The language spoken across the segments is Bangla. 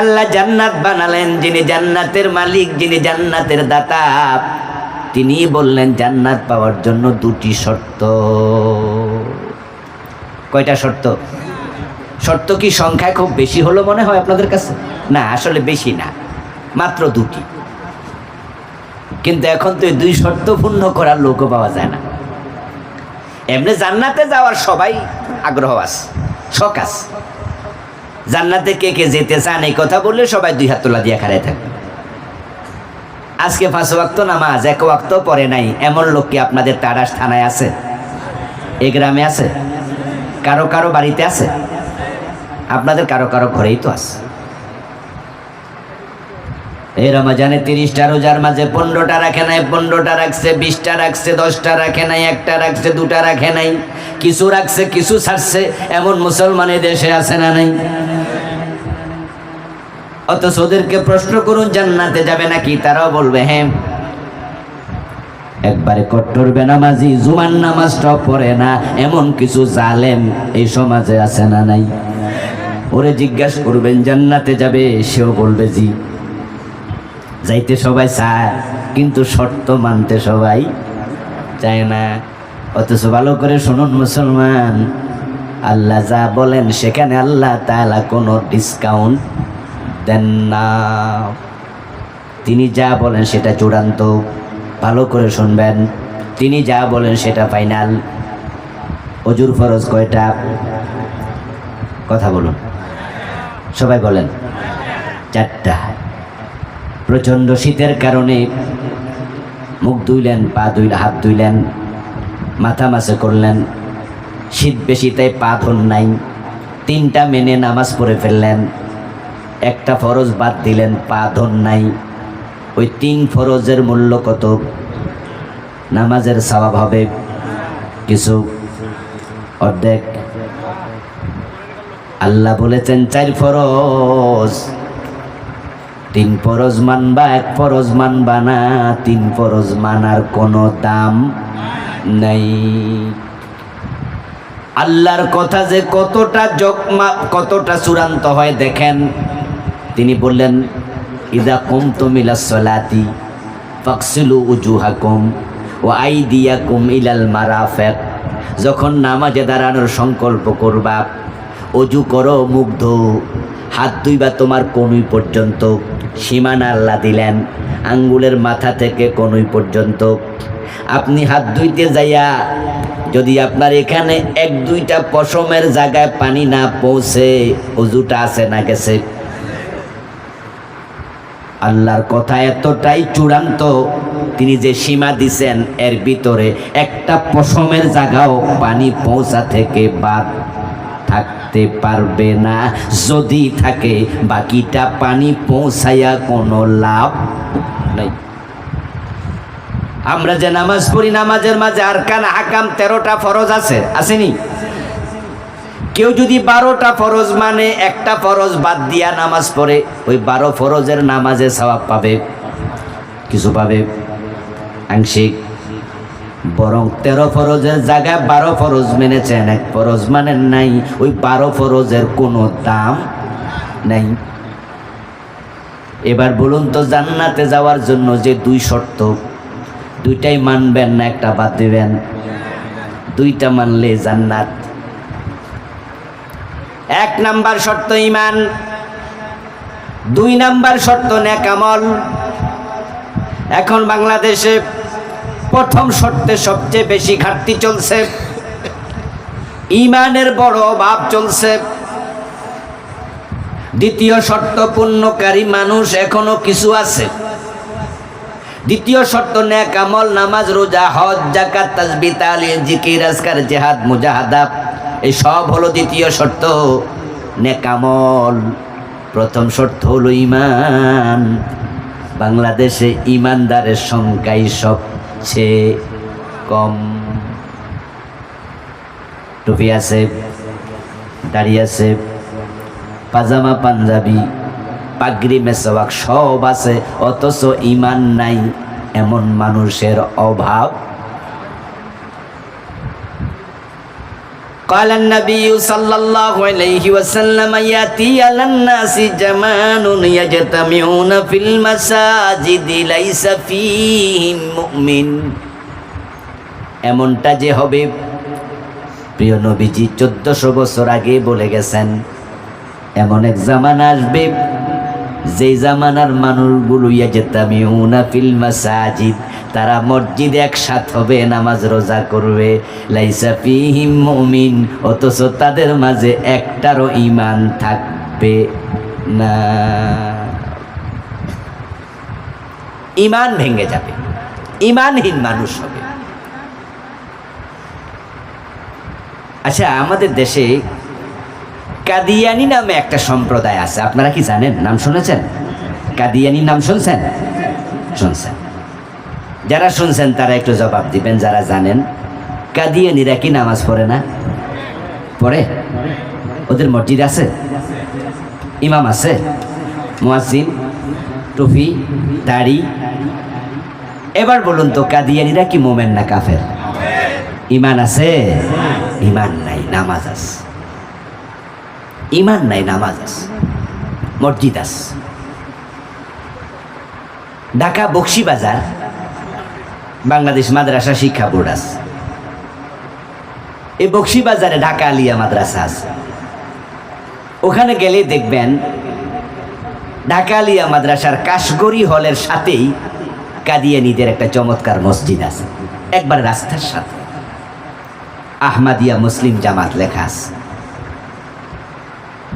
আল্লাহ জান্নাত বানালেন যিনি জান্নাতের মালিক, যিনি জান্নাতের দাতা। তিনি বললেন, জান্নাত পাওয়ার জন্য দুটি শর্ত। কয়টা শর্ত? শর্ত কি সংখ্যায় খুব বেশি হলো মনে হয় আপনাদের কাছে? না, আসলে বেশি না, মাত্র দুটি। কিন্তু এখন তো দুই শর্ত পূর্ণ করার লোকও পাওয়া যায় না। এমনি জান্নাতে যাওয়ার সবাই আগ্রহ আছে, শখ আছে। জান্নাতে কে কে যেতে চান এই কথা বললে সবাই দুই হাত তোলা দিয়ে খাড়ায় থাকবে। আজকে পাঁচ ওয়াক্ত নামাজ, এক ওয়াক্ত পরে নাই। এমন লোক কি আপনাদের তারাস থানায় আছে? এ গ্রামে আছে? কারও কারও বাড়িতে আছে? আপনাদের কারও কারও ঘরেই তো আছে। এই রমজানে তিরিশটা রোজার মাঝে পনেরোটা রাখে নাই, পনেরোটা রাখছে, বিশটা রাখছে, দশটা রাখে নাই, একটা রাখছে, দুটা রাখে নাই। কিছু রাখছে, কিছু ছাড়ছে, এমন মুসলমানের দেশে আছে না নাই? অথচ ওদেরকে প্রশ্ন করুন, জান্নাতে যাবে নাকি? তারাও বলবে হ্যাঁ। একবারে কট্টর বেনামাজি, জুমার নামাজটাও পড়ে না, এমন কিছু জালেম এই সমাজে আছে না নাই? ওরে জিজ্ঞাসা করবেন, জান্নাতে যাবে? সেও বলবে, জি। যাইতে সবাই চায়, কিন্তু শর্ত মানতে সবাই চায় না। অথচ ভালো করে শুনুন মুসলমান, আল্লাহ যা বলেন সেখানে আল্লাহ তাআলা কোনো ডিসকাউন্ট দেন না। তিনি যা বলেন সেটা চূড়ান্ত, ভালো করে শুনবেন। তিনি যা বলেন সেটা ফাইনাল অজুর ফরজ কয়টা? কথা বলুন। সবাই বলেন, চারটা। প্রচণ্ড শীতের কারণে মুখ ধুইলেন, পা ধুইল, হাত ধুইলেন, মাথা মাসে করলেন, শীত বেশি তাই পা ধন নাই, তিনটা মেনে নামাজ পড়ে ফেললেন, একটা ফরজ বাদ দিলেন, পা ধন নাই, ওই তিন ফরজের মূল্য কত? নামাজের স্বভাব হবে কিছু অর্ধেক। আল্লাহ বলেছেন, চার ফরজ। তিন ফরজ মানবা, এক ফরজ মানবা না, তিন ফরজ মানার কোনো দাম নেই। আল্লাহর কথা যে কতটা জকমা কতটা চূড়ান্ত হয় দেখেন। তিনি বললেন, ইদা কুম তুমিলা সলাতি ফাকসিলু উজুহাকুম ও আইদিয়াকুম ইলাল মারা মারাফেক। যখন নামাজে দাঁড়ানোর সংকল্প করবা অজু করো মুগ্ধ হাত দুইবা তোমার কনুই পর্যন্ত? সীমানা আল্লাহ দিলেন। আঙ্গুলের মাথা থেকে কনুই পর্যন্ত? আপনি হাত ধুইতে যাইয়া যদি আপনার এখানে এক দুইটা পশমের জায়গায় পানি না পৌঁছে, অজুটা আছে না গেছে? আল্লাহর কথা এতটাই চূড়ান্ত, তিনি যে সীমা দিছেন, এর ভিতরে একটা পশমের জায়গাও পানি পৌঁছা থেকে বাদ থাকতে পারবে না। যদি থাকে, বাকিটা পানি পৌঁছাইয়া কোনো লাভ নাই। আমরা যে নামাজ পড়ি, নামাজের মাঝে আরকান, হাকাম তেরোটা ফরজ আছে, আসেনি? কেউ যদি বারোটা ফরজ মানে একটা ফরজ বাদ দিয়া নামাজ পড়ে, ওই বারো ফরজের নামাজে সওয়াব পাবে। কিছু পাবে? আংশিক। বরং তেরো ফরজের জায়গায় বারো ফরজ মেনেছেন, এক ফরজ মানেন নাই, ওই বারো ফরজের কোনো দাম নেই। এবার বলুন তো, জান্নাতে যাওয়ার জন্য যে দুই শর্ত, দুইটাই মানবেন না, একটা বাদ দেবেন? দুইটা মানলে জান্নাত। এক নাম্বার শর্ত ইমান, দুই নাম্বার শর্ত নেকামল এখন বাংলাদেশে প্রথম শর্তে সবচেয়ে বেশি ঘাটতি চলছে। ইমানের বড় অভাব চলছে। দ্বিতীয় শর্ত পূর্ণকারী মানুষ এখনও কিছু আছে। দ্বিতীয় শর্ত, ন্যাক আমল, নামাজ, রোজা, হজ জাকাত তাসবি, তালিম, জিকির, আজকার, জেহাদ মুজাহাদা এই সব হলো দ্বিতীয় শর্ত। ন্যাক আমল, প্রথম শর্ত হলো ইমান। বাংলাদেশে ইমানদারের সংখ্যাই সবচেয়ে কম টুপি আছে, দাড়ি আছে, পাজামা, পাঞ্জাবি, পাগড়ি মেসওয়াক সব আছে, অথচ ইমান নাই এমন মানুষের অভাব। قال النبي صلى الله عليه وسلم ياتي على الناس زمان يجتمعون في المساجد ليس فيهم مؤمن এমনটা যে হবে প্রিয় নবীজি চোদ্দশো বছর আগে বলে গেছেন এমন এক জামানা আসবে যে জামানার মানুষগুলো ইয়াজতামিউনা ফিল মাসাজিদ তারা মসজিদে একসাথ হবে, নামাজ রোজা করবে। লাইসা ফিহিম অথচ তাদের মাঝে একটারও ঈমান থাকবে না। ইমান ভেঙে যাবে ইমানহীন মানুষ হবে। আচ্ছা আমাদের দেশে কাদিয়ানি নামে একটা সম্প্রদায় আছে, আপনারা কি জানেন? নাম শুনেছেন? কাদিয়ানি নাম শুনছেন? শুনছেন। যারা শুনছেন, তারা একটু জবাব দিবেন, যারা জানেন। কাদিয়ানিরা কি নামাজ পড়ে না? পড়ে? ওদের মসজিদ আছে? ইমাম আছে? মুয়াজ্জিন টুপি দাড়ি। এবার বলুন তো, কাদিয়ানিরা কি মোমেন না কাফের? ইমান আছে? ইমান নাই, নামাজ আছে। ইমান নাই, নামাজ আছে। মসজিদ আছে। ঢাকা বক্সি বাজার বাংলাদেশ মাদ্রাসা শিক্ষা বোর্ড আছে। এই বক্সি বাজারে ঢাকা আলিয়া মাদ্রাসা আছে। ওখানে গেলে দেখবেন ঢাকা আলিয়া মাদ্রাসার কাশগড়ি হলের সাথেই কাদিয়ানিদের একটা চমৎকার মসজিদ আছে। একবার রাস্তার সাথে। আহমাদিয়া মুসলিম জামাত লেখা আছে।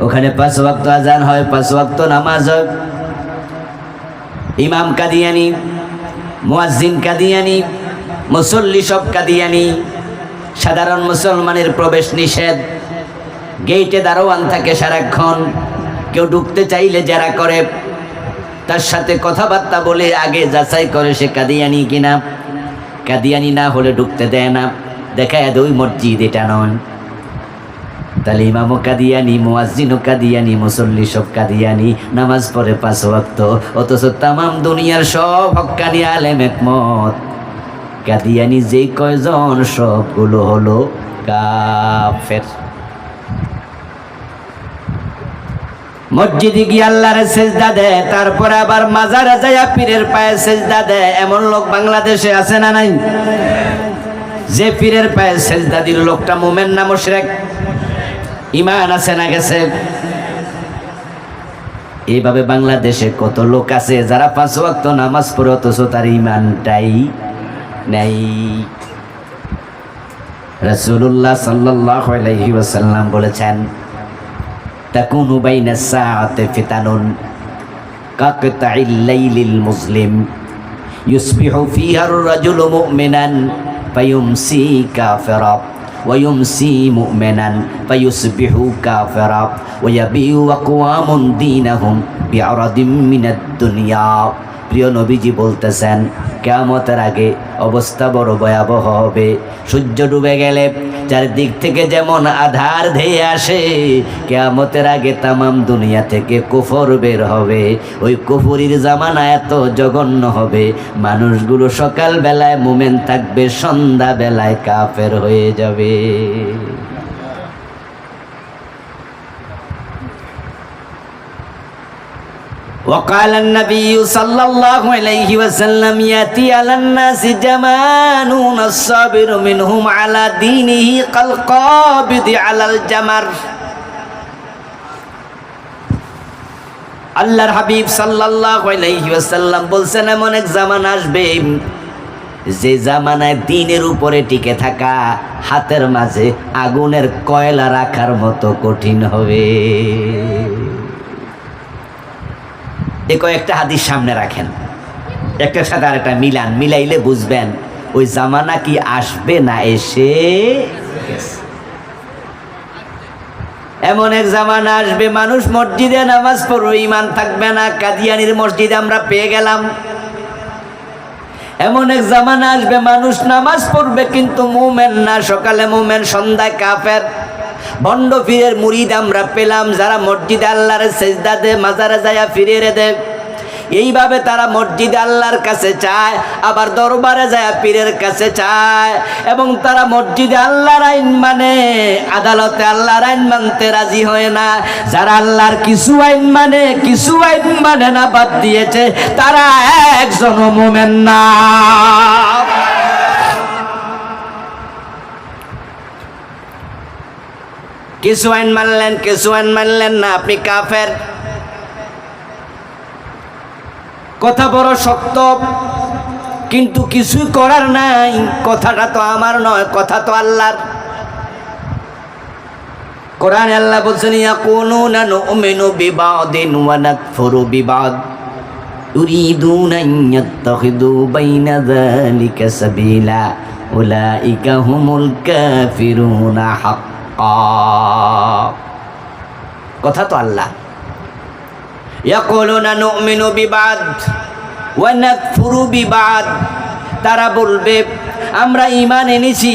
ওখানে পাঁচ ওয়াক্ত আজান হয়, পাঁচ ওয়াক্ত নামাজ হয়। ইমাম কাদিয়ানি মুয়াজ্জিন কাদিয়ানি, মুসল্লি সব কাদিয়ানি, সাধারণ মুসলমানের প্রবেশ নিষেধ। গেইটে দারোয়ান থাকে সারাক্ষণ, কেউ ঢুকতে চাইলে যারা করে, তার সাথে কথাবার্তা বলে আগে যাচাই করে সে কাদিয়ানি কিনা। কাদিয়ানি না হলে ঢুকতে দেয় না। দেখা যায় ওই মসজিদ এটা নয়। তাহলে ইমামও কাদিয়ানি, মুয়াজ্জিনও কাদিয়ানি, মুসল্লি সব কাদিয়ানি, নামাজ পড়ে পাঁচ ওয়াক্ত, অথচ তামাম দুনিয়ার সব হক্কানি আলেম একমত। কাদিয়ানি যে কয়জন, সবগুলো হলো কাফের। মসজিদে গিয়ে আল্লাহরে সেজদা দেয়, তারপরে আবার মাজারে যায় পীরের পায়ে সেজদা দেয়। এমন লোক বাংলাদেশে আছে না নাই? যে পীরের পায়ে সেজদা দিল, লোকটা মোমেন না মুশরিক। ইমান আছে না গেছে? এইভাবে বাংলাদেশে কত লোক আছে যারা পাঁচ ওয়াক্ত নামাজ পড়ে, অথচ তার ইমানটাই নেই। রাসূলুল্লাহ সাল্লাল্লাহু আলাইহি ওয়াসাল্লাম বলেছেন, তাকুনু বাইনা সাআতে ফিতানুন কাকতাইল লাইলিল মুসলিম। ইউসবিহু ফিহা আর-রাজুলু মুমিনান ফায়ুমসি কাফিরা ويمسي مؤمنا فيصبح كافرا ويبيع أقوام دينهم بعرض من الدنيا প্রিয় নবীজি বলতেছেন কেয়ামতের আগে অবস্থা বড় ভয়াবহ হবে সূর্য ডুবে গেলে চারিদিক থেকে যেমন আধার ধেয়ে আসে, কেয়ামতের আগে তামাম দুনিয়া থেকে কুফর বের হবে। ওই কুফুরির জামানা এত জঘন্য হবে। মানুষগুলো সকাল বেলায় মোমেন থাকবে, সন্ধ্যাবেলায় কাফের হয়ে যাবে। وقال النبي صلى الله عليه وسلم ياتي على الناس جمانون الصابر منهم على دينه كالقابض على الجمر আল্লাহর হাবিব সাল্লাল্লাহু আলাইহি ওয়াসাল্লাম বলছেন এমন এক জামানা আসবে যে জামানায় দিনের উপরে টিকে থাকা হাতের মাঝে আগুনের কয়লা রাখার মতো কঠিন হবে এ কয়েকটা হাদিস সামনে রাখেন। একটার সাথে আরেকটা মিলান, মিলাইলে বুঝবেন, ওই জামানা কি আসবে না এসে এমন এক জামানা আসবে, মানুষ মসজিদে নামাজ পড়বে ইমান থাকবে না, কাদিয়ানির মসজিদে আমরা পেয়ে গেলাম। এমন এক জামানা আসবে, মানুষ নামাজ পড়বে, কিন্তু মোমেন না, সকালে মোমেন, সন্ধ্যায় কাফের। ভণ্ড ফিরের মুরিদ আমরা পেলাম, যারা মসজিদে আল্লাহর সেজদা দে মাজারে যায়া ফিরে রে দে এইভাবে তারা মসজিদে আল্লাহর কাছে চায়, আবার দরবারে যায় পীরের কাছে চায়, এবং তারা মসজিদে আল্লাহর আইন মানে আদালতে আল্লাহর আইন মানতে রাজি হয় না। যারা আল্লাহর কিছু আইন মানে কিছু আইন মানে না বাদ দিয়েছে, তারা একজন মোমেন না। কিছু আইন মানলেন কিছু আইন মানলেন না আপনি কাফের কথা বড় শক্ত কিন্তু কিছুই করার নাই কথাটা তো আমার নয় কথা তো আল্লাহর কোরআন আল্লাহ বলছেন ইয়াকুনুনা নুমিনু বিবাদিন ওয়া নাকফুরু বিবাদ يريدون أن يتخذوا بين ذلك سبيلا أولئك هم الكافرون حقا কথা তো আল্লাহ। বিবাদ বিবাদ। তারা বলবে, আমরা ইমান এনেছি।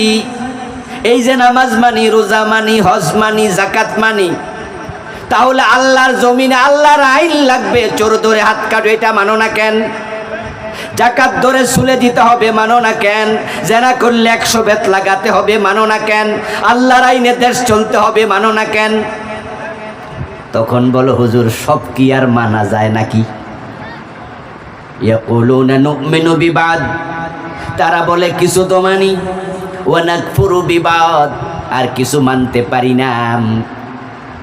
এই যে নামাজ মানি, রোজা মানি, হজ মানি জাকাত মানি, তাহলে আল্লাহর জমিনে আল্লাহর আইন লাগবে। চোর ধরে হাত কাটো, এটা মানো না কেন? জাকাত ধরে সুলে দিতে হবে, মানো না কেন? জেনা করলে একশো বেত লাগাতে হবে, মানো না কেন? আল্লাহর আইনে দেশ চলতে হবে, মানো না কেন? তখন বলো, হুজুর, সব কি আর মানা যায় নাকি? বিবাদ। তারা বলে, কিছু তো মানি। ওয়া নাকফুরু বিবাদ। আর কিছু মানতে পারি না।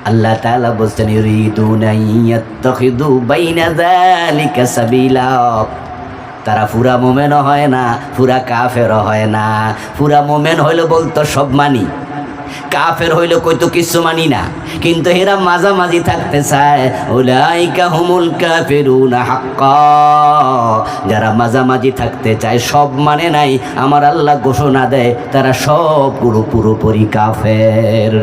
আল্লাহ তাআলা বলছেন, ইউরিদুনা ইয়াত্তাখিদু বাইনা যালিকা সাবিলা। তারা পুরা মোমেনও হয় না পুরা কাফের হয় না। পুরা মোমেন হইলে বলতো সব মানি, কাফের হইলে কইতো কিছু মানি না। কিন্তু এরা মাঝামাঝি থাকতে চায় হুমুল যারা মাঝামাঝি থাকতে চায়, সব মানে নাই, আমার আল্লাহ ঘোষণা দেয়, তারা সব পুরো পুরোপুরি কাফের।